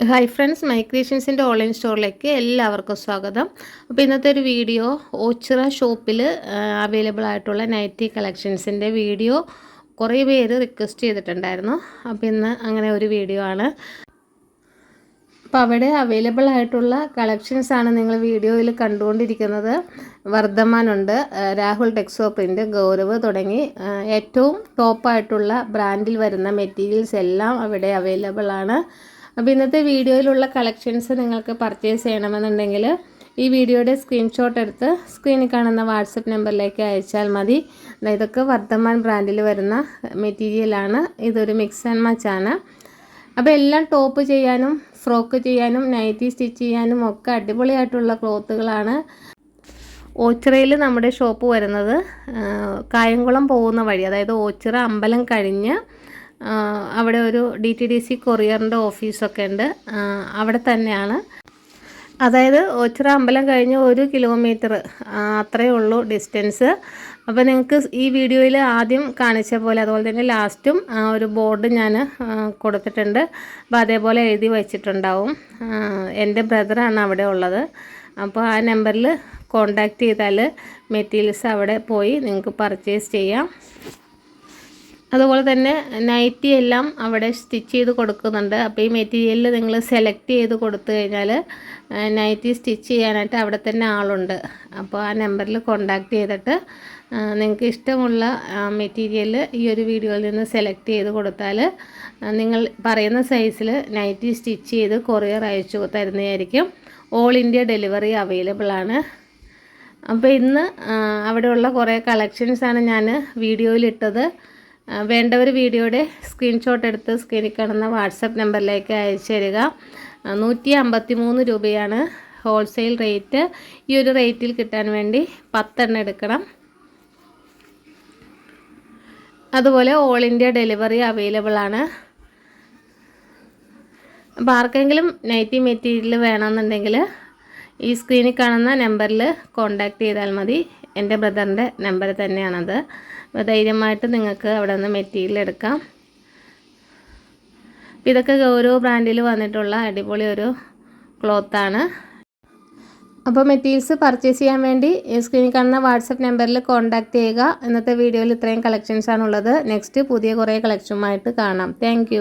Hi friends my online സ്റ്റോറിലേക്ക് എല്ലാവർക്കും സ്വാഗതം. അപ്പോൾ ഇന്നത്തെ ഒരു വീഡിയോ ഓച്ചിറ ഷോപ്പിൽ അവൈലബിൾ ആയിട്ടുള്ള നൈറ്റി കളക്ഷൻസിന്റെ വീഡിയോ കുറേ പേര് റിക്വസ്റ്റ് ചെയ്തിട്ടുണ്ടായിരുന്നു. അപ്പോൾ ഇന്ന് അങ്ങനെ ഒരു വീഡിയോ ആണ്. അപ്പോൾ അവിടെ അവൈലബിൾ ആയിട്ടുള്ള കളക്ഷൻസ് ആണ് നിങ്ങൾ വീഡിയോയിൽ കണ്ടുകൊണ്ടിരിക്കുന്നത്. വർദ്ധമാനുണ്ട് രാഹുൽ ടെക്സോ പ്രിന്റ് ഗൗരവ് തുടങ്ങി ഏറ്റവും ടോപ്പായിട്ടുള്ള ബ്രാൻഡിൽ വരുന്ന മെറ്റീരിയൽസ് എല്ലാം അവിടെ അവൈലബിൾ ആണ്. അപ്പോൾ ഇന്നത്തെ വീഡിയോയിലുള്ള കളക്ഷൻസ് നിങ്ങൾക്ക് പർച്ചേസ് ചെയ്യണമെന്നുണ്ടെങ്കിൽ ഈ വീഡിയോയുടെ സ്ക്രീൻഷോട്ട് എടുത്ത് സ്ക്രീനിൽ കാണുന്ന വാട്സപ്പ് നമ്പറിലേക്ക് അയച്ചാൽ മതി. ഇതൊക്കെ വർദ്ധമാൻ ബ്രാൻഡിൽ വരുന്ന മെറ്റീരിയലാണ് ഇതൊരു മിക്സ് ആൻഡ് മച്ച് ആണ്. അപ്പോൾ എല്ലാം ടോപ്പ് ചെയ്യാനും ഫ്രോക്ക് ചെയ്യാനും നൈറ്റി സ്റ്റിച്ച് ചെയ്യാനും ഒക്കെ അടിപൊളിയായിട്ടുള്ള ക്ലോത്തുകളാണ് ഓച്ചിറയിൽ നമ്മുടെ ഷോപ്പ് വരുന്നത് കായംകുളം പോകുന്ന വഴി അതായത് ഓച്ചിറ അമ്പലം കഴിഞ്ഞ് അവിടെ ഒരു ഡി ടി ഡി സി കൊറിയറിന്റെ ഓഫീസൊക്കെ ഉണ്ട്. അവിടെ തന്നെയാണ്. അതായത് ഒച്ചിറ അമ്പലം കഴിഞ്ഞ് ഒരു കിലോമീറ്റർ അത്രയേ ഉള്ളൂ ഡിസ്റ്റൻസ് അപ്പോൾ നിങ്ങൾക്ക് ഈ വീഡിയോയിൽ ആദ്യം കാണിച്ച പോലെ അതുപോലെ തന്നെ ലാസ്റ്റും ഒരു ബോർഡ് ഞാൻ കൊടുത്തിട്ടുണ്ട്. അപ്പോൾ അതേപോലെ എഴുതി വച്ചിട്ടുണ്ടാവും. എന്റെ ബ്രദറാണ് അവിടെ ഉള്ളത്. അപ്പോൾ ആ നമ്പറിൽ കോണ്ടാക്ട് ചെയ്താൽ മെറ്റീരിയൽസ് അവിടെ പോയി നിങ്ങൾക്ക് പർച്ചേസ് ചെയ്യാം. അതുപോലെ തന്നെ നൈറ്റി എല്ലാം അവിടെ സ്റ്റിച്ച് ചെയ്ത് കൊടുക്കുന്നുണ്ട്. അപ്പോൾ ഈ മെറ്റീരിയലിൽ നിങ്ങൾ സെലക്ട് ചെയ്ത് കൊടുത്തു കഴിഞ്ഞാൽ നൈറ്റി സ്റ്റിച്ച് ചെയ്യാനായിട്ട് അവിടെ തന്നെ ആളുണ്ട്. അപ്പോൾ ആ നമ്പറിൽ കോണ്ടാക്ട് ചെയ്തിട്ട് നിങ്ങൾക്ക് ഇഷ്ടമുള്ള മെറ്റീരിയൽ ഈ ഒരു വീഡിയോയിൽ നിന്ന് സെലക്ട് ചെയ്ത് കൊടുത്താൽ നിങ്ങൾ പറയുന്ന സൈസിൽ നൈറ്റി സ്റ്റിച്ച് ചെയ്ത് കൊറിയർ അയച്ചു തരുന്നതായിരിക്കും. ഓൾ ഇന്ത്യ ഡെലിവറി അവൈലബിൾ ആണ്. അപ്പോൾ ഇന്ന് അവിടെയുള്ള കുറേ കളക്ഷൻസാണ് ഞാൻ വീഡിയോയിലിട്ടത്. വേണ്ടവർ വീഡിയോയുടെ സ്ക്രീൻഷോട്ട് എടുത്ത് സ്ക്രീനിൽ കാണുന്ന വാട്സപ്പ് നമ്പറിലേക്ക് അയച്ചു തരിക. നൂറ്റി അമ്പത്തി മൂന്ന് രൂപയാണ് ഹോൾസെയിൽ റേറ്റ് ഈ ഒരു റേറ്റിൽ കിട്ടാൻ വേണ്ടി പത്തെണ്ണം എടുക്കണം. അതുപോലെ ഓൾ ഇന്ത്യ ഡെലിവറി അവൈലബിൾ ആണ്. അപ്പോൾ ആർക്കെങ്കിലും നൈറ്റി മെറ്റീരിയൽ വേണമെന്നുണ്ടെങ്കിൽ ഈ സ്ക്രീനിൽ കാണുന്ന നമ്പറിൽ കോണ്ടാക്ട് ചെയ്താൽ മതി. എന്റെ ബ്രദറിന്റെ നമ്പർ തന്നെയാണത്. ധൈര്യമായിട്ട് നിങ്ങൾക്ക് അവിടെ നിന്ന് മെറ്റീരിയൽ എടുക്കാം. ഇതൊക്കെ ഗൗരവ് ബ്രാൻഡിൽ വന്നിട്ടുള്ള അടിപൊളി ഒരു ക്ലോത്താണ് അപ്പോൾ മെറ്റീരിയൽസ് പർച്ചേസ് ചെയ്യാൻ വേണ്ടി സ്ക്രീനിൽ കാണുന്ന വാട്സപ്പ് നമ്പറിൽ കോൺടാക്ട് ചെയ്യുക. ഇന്നത്തെ വീഡിയോയിൽ ഇത്രയും കളക്ഷൻസാണുള്ളത് നെക്സ്റ്റ് പുതിയ കുറേ കളക്ഷനുമായിട്ട് കാണാം. താങ്ക്